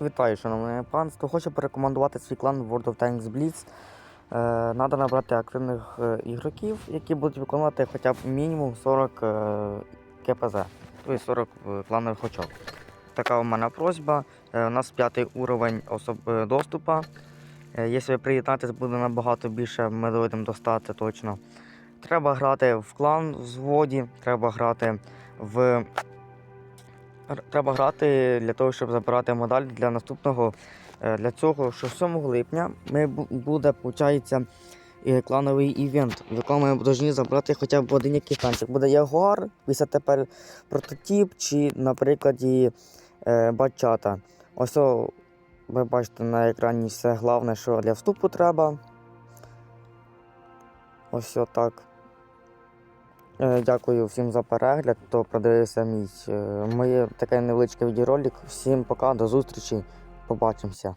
Вітаю, шановне панство. Хочу порекомендувати свій клан World of Tanks Blitz. Е, Надо набрати активних е, ігроків, які будуть виконувати хоча б мінімум 40 е, КПЗ, тобто 40 е, кланових очок. Така у мене просьба. У нас п'ятий уровень особ... доступу. Якщо ви приєднатись, буде набагато більше, ми дойдемо до 100, точно. Треба грати в клан в згоді, треба грати в Треба грати для того, щоб забирати медаль для наступного. е, Для цього, що 7 липня ми буде, виходить, клановий івент, в якому ми повинні забрати хоча б один якийсь танчик. Буде Ягуар, після тепер прототип, чи, наприклад, е, бачата. Ось ви бачите на екрані все головне, що для вступу треба. Ось так. Е, Дякую всім за перегляд, хто продивився мій е, моє таке невеличке відеоролик. Всім пока, до зустрічі, побачимося.